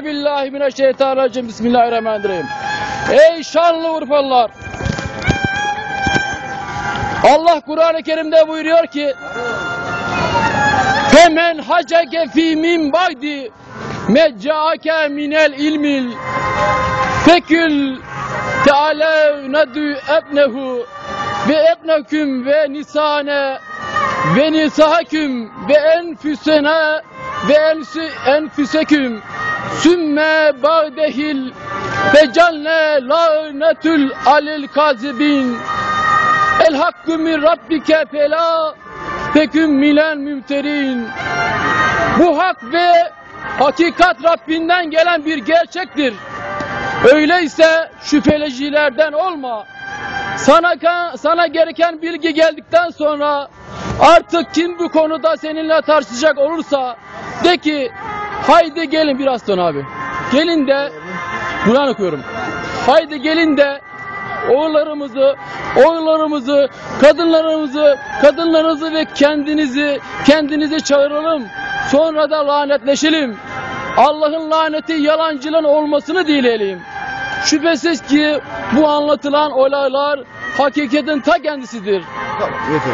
Euzu billahi mineşşeytanirracim. Bismillahirrahmanirrahim. Ey şanlı Urfalılar! Allah Kur'an-ı Kerim'de buyuruyor ki Femen haceke fi min ba'di meccaake minel ilmil fekül teala nadu ebnehu ve ebneküm ve nisane ve nisahaküm ve enfüsene ve enfüseküm sümme ba'dehil fecalne lanetül alil kazibin el hakkü min rabbike fela teküm milen mümterin bu hak ve hakikat Rabbinden gelen bir gerçektir. Öyleyse şüphelecilerden olma. Sana, sana gereken bilgi geldikten sonra artık kim bu konuda seninle tartışacak olursa de ki haydi gelin biraz sonra abi. Gelin de Kur'an okuyorum. Haydi gelin de oğullarımızı, oğullarımızı, kadınlarımızı, kadınlarınızı ve kendinizi, kendinizi çağıralım. Sonra da lanetleşelim. Allah'ın laneti yalancılığın olmasını dileyelim. Şüphesiz ki bu anlatılan olaylar hakikatin ta kendisidir. Tamam yeter.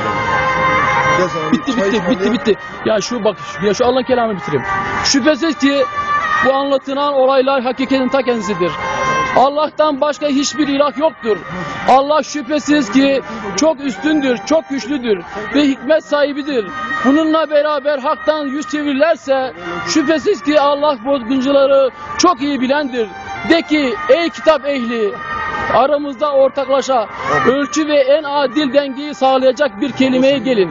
Gel sana bir Bitti çay bitti bitti ısmarlayayım. bitti. Ya şu bak ya şu Allah'ın kelamını bitireyim. Şüphesiz ki bu anlatılan olaylar hakikatin ta kendisidir. Allah'tan başka hiçbir ilah yoktur. Allah şüphesiz ki çok üstündür, çok güçlüdür ve hikmet sahibidir. Bununla beraber haktan yüz çevirirlerse şüphesiz ki Allah bozguncuları çok iyi bilendir. De ki ey kitap ehli aramızda ortaklaşa ölçü ve en adil dengeyi sağlayacak bir kelimeye gelin.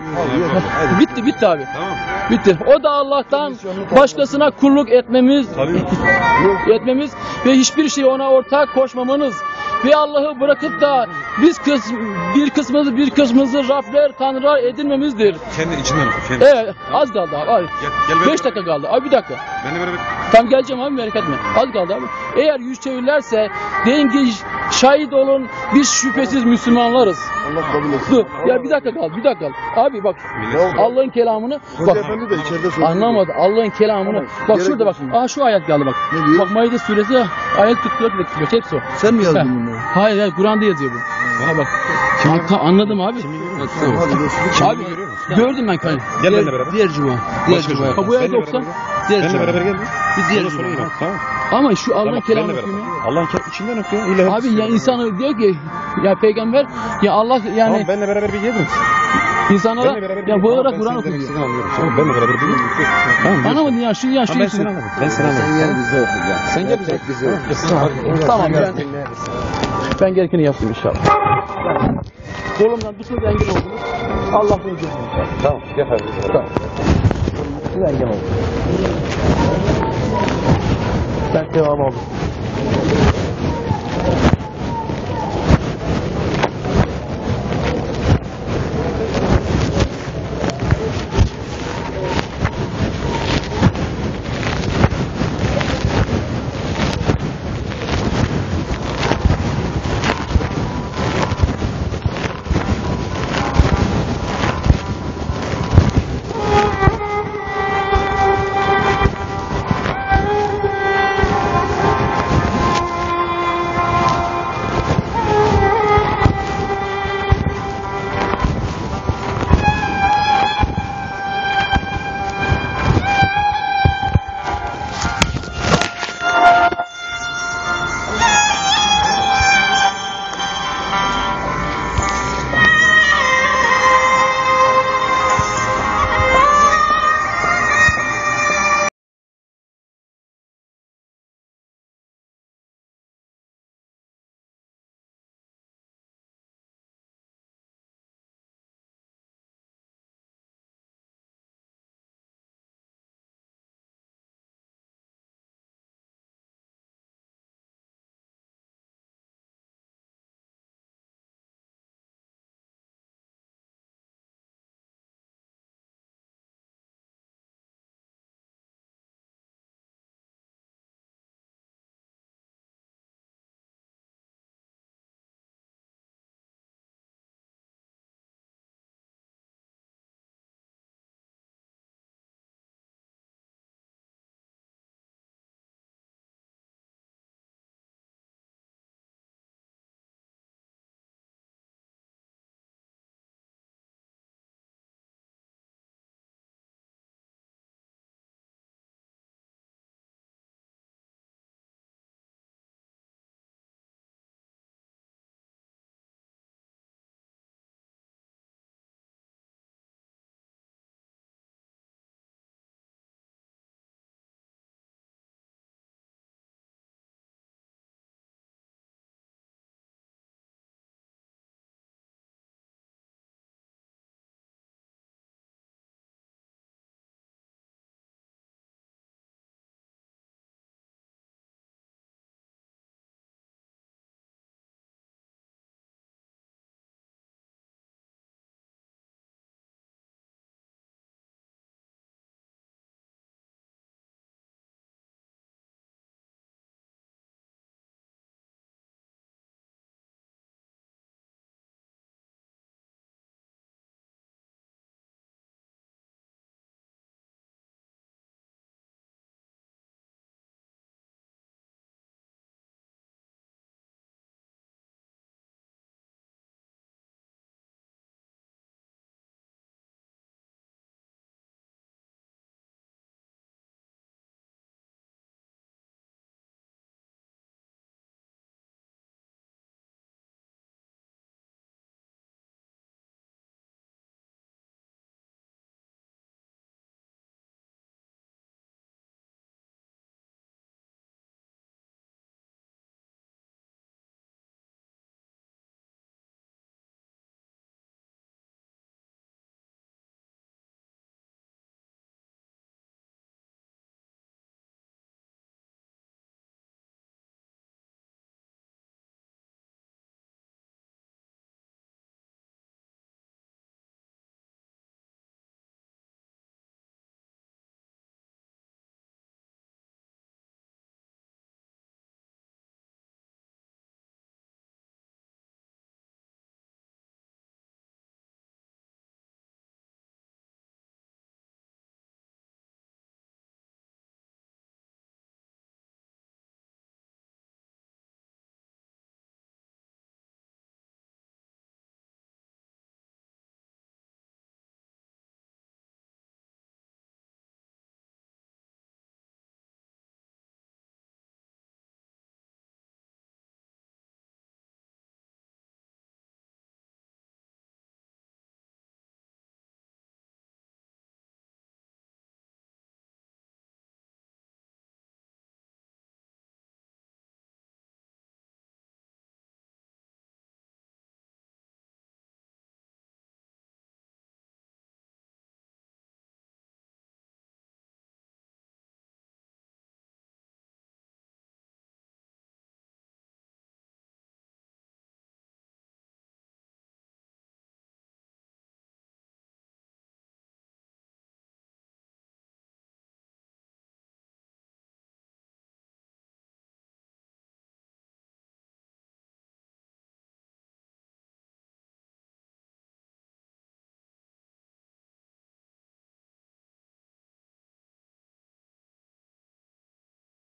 Bitti bitti abi. Tamam. Bitti. O da Allah'tan başkasına kulluk etmemiz etmemiz ve hiçbir şey ona ortak koşmamanız ve Allah'ı bırakıp da biz kıs bir kısmımızı bir kısmımızı Rabler, Tanrılar edinmemizdir. Kendi içinden oku. Kendi. Evet, az kaldı abi. abi. Gel, gel ben. 5 dakika kaldı. Abi bir dakika. Benimle beraber. Tam geleceğim abi merak etme. Az kaldı abi. Eğer yüz çevirirlerse ki şahit olun biz şüphesiz Müslümanlarız. Allah kabul etsin. Dur. Ya bir dakika kaldı. Bir dakika kaldı. Abi bak. Allah'ın kelamını bak efendi de içeride söylüyor. Anlamadı. Allah'ın kelamını. Bak gerek şurada bak. şimdi. Aa şu ayet geldi bak. Ne diyor? Bak Maide suresi ayet 44 ile 45 hepsi o. Sen mi yazdın bunu? Hayır hayır Kur'an'da yazıyor bu. Ha bak. Tamam, tamam, anladım abi. Tamam, göster. Abi gördüm ben kanka. Gel benimle beraber. Diğer cuma. Diğer Başka cuma. Ha, bu Benimle 90. beraber. Diğer Benimle cuma. beraber gel. Bir diğer cuma. Tamam. Ama şu Allah'ın Tamam. kelamı Benimle beraber. Allah'ın ke- içinden okuyor. İlahi Abi ya insanı diyor ki ya peygamber ya Allah Tamam yani benimle beraber bir insanlara Benimle beraber bir ya gelin. bağırarak Kur'an okuyor. Tamam benimle beraber bir gelin. Tamam. gel. Anlamadın ya şu ya şu Tamam, ben seni anladım. Ben seni anladım. Sen gel bize oku gel. Sen gel bize. bize oku. Tamam ben ben gerekeni yaptım inşallah. Kolumdan tutun engel oldunuz. Allah bunu izin Tamam. Hadi. Tamam. Siz engel oldunuz. Ben devam aldım.